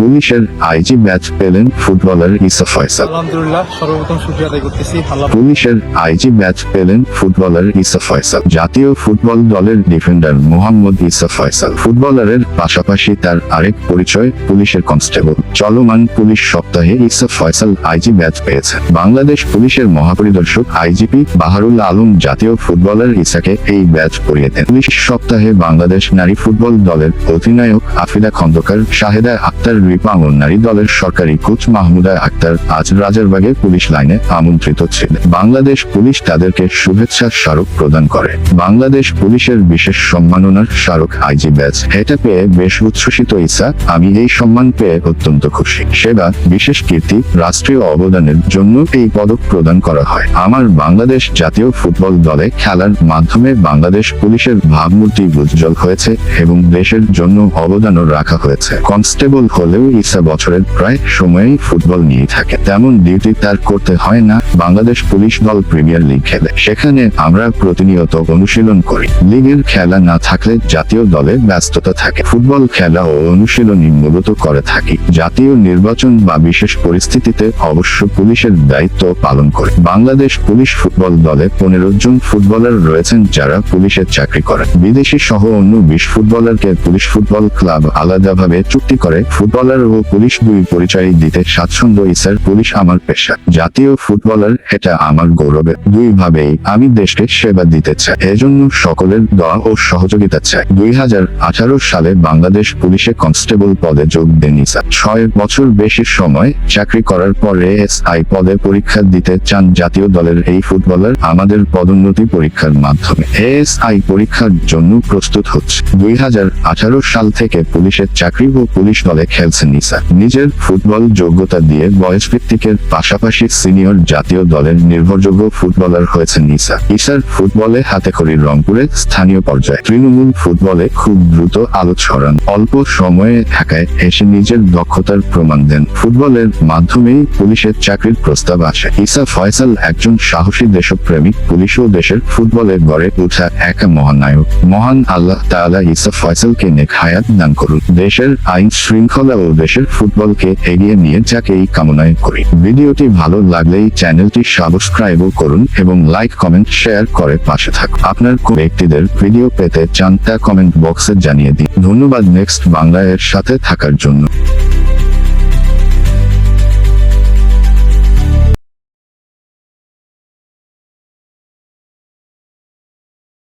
পুলিশের IG match পেলেন footballer Isa Faisal. আলহামদুলিল্লাহ সর্বপ্রথম শুক্রিয়া আদায় করতেছি পুলিশের আইজি ম্যাচ পেলেন ফুটবলার ইসা ফয়সাল। জাতীয় ফুটবল দলের ডিফেন্ডার মোহাম্মদ ইসা ফয়সাল। ফুটবলারের পাশাপাশি তার আরেক পরিচয় পুলিশের কনস্টেবল। চলমান পুলিশ সপ্তাহে ইসা ফয়সাল আইজি ম্যাচ পেয়েছে বাংলাদেশ পুলিশের মহাপরিদর্শক আইজিপি বাহারুল আলম জাতীয় ফুটবলার ইসাকে এই ব্যাচ পরিয়ে দেন। পুলিশ সপ্তাহে বাংলাদেশ নারী ফুটবল দলের অধিনায়ক আফিদা খন্দকার শাহেদা আক্তার রিপা ও নারী দলের সরকারি কোচ মাহমুদা আক্তার আজ রাজারবাগে পুলিশ লাইনে আমন্ত্রিত ছিলেন। বাংলাদেশ পুলিশ তাদেরকে শুভেচ্ছা স্মারক প্রদান করে। বাংলাদেশ পুলিশের বিশেষ সম্মাননার স্মারক আইজি ব্যাচ। এটা পেয়ে বেশ উচ্ছ্বসিত ইসা আমি এই সম্মান পেয়ে অত্যন্ত খুশি। সেবা, বিশেষ কীর্তি, রাষ্ট্রীয় অবদানের জন্য এই পদক প্রদান করা হয়। আমার বাংলাদেশ জাতীয় ফুটবল দলে খেলার মাধ্যমে বাংলাদেশ পুলিশের ভাবমূর্তি উজ্জ্বল হয়েছে এবং দেশের জন্য অবদানও রাখা হয়েছে। কনস্টেবল হলেও ইসা বছরের প্রায় সময়েই ফুটবল নিয়ে থাকে। তেমন ডিউটি তার করতে হয় না। বাংলাদেশ পুলিশ দল প্রিমিয়ার লিগ খেলে। সেখানে আমরা প্রতিনিয়ত অনুশীলন করি। লিগের খেলা না থাকলে জাতীয় দলে ব্যস্ততা থাকে। ফুটবল খেলা ও অনুশীলনী মূলত করে থাকি। জাতীয় নির্বাচন বা বিশেষ পরিস্থিতিতে অবশ্য পুলিশের দায়িত্ব পালন করে। বাংলাদেশ পুলিশ ফুটবল দলে পনেরো জন ফুটবলার রয়েছেন যারা পুলিশের চাকরি করেন। বিদেশি সহ অন্য বিশ ফুটবলারকে পুলিশ ফুটবল ক্লাব আলাদাভাবে চুক্তি করে ফুটবলার ও পুলিশ দুই পরিচয় দিতে স্বাচ্ছন্দ্য ইসার পুলিশ আমার পেশা। জাতীয় ফুটবলার, এটা আমার গৌরবের দুই ভাবেই আমি দেশকে সেবা দিতে চাই। এজন্য সকলের দোয়া ও সহযোগিতা চাই। দুই হাজার আঠারো সালে বাংলাদেশ পুলিশে কনস্টেবল পদে যোগ দেন ইসা ছয় বছর বেশি সময় চাকরি করার পরে এস আই পদে পরীক্ষা দিতে চান জাতীয় দলের এই ফুটবলার আমাদের পদোন্নতি পরীক্ষার মাধ্যমে। এস আই পরীক্ষার জন্য প্রস্তুত হচ্ছে। দুই হাজার আঠারো সাল থেকে পুলিশের চাকরি ও পুলিশ দলে খেলছেন ইসা নিজের ফুটবল যোগ্যতা দিয়ে বয়স ভিত্তিকের পাশাপাশি সিনিয়র জাতীয় দলের নির্ভরযোগ্য ফুটবলার হয়েছেন ইসা ইসার ফুটবলে হাতেখড়ি রংপুরে স্থানীয় পর্যায়ে তৃণমূল ফুটবলে খুব দ্রুত আলো ছড়ান। অল্প সময়ে ঢাকায় এসে নিজের দক্ষতার প্রমাণ দেন। ফুটবলের মাধ্যমেই পুলিশের চাকরির প্রস্তাব আসে। ইসা ফয়সাল একজন সাহসী দেশপ্রেমিক পুলিশ ও দেশের ফুটবলে গড়ে উঠা এক মহানায়ক। মহান আল্লাহ তাআলা ইসা ফয়সালকে নেক হায়াত দান করুন। দেশের আইন শৃঙ্খলা ও দেশের ফুটবলকে এগিয়ে নিয়ে যাকে এই কামনায় করি। ভিডিওটি ভালো লাগলেই চ্যানেলটি সাবস্ক্রাইবও করুন এবং লাইক, কমেন্ট, শেয়ার করে পাশে থাক আপনার কোন ব্যক্তিদের ভিডিও পেতে চান তা কমেন্ট বক্সে জানিয়ে দিন। ধন্যবাদ নেক্সট বাংলা এর সাথে থাকার জন্য।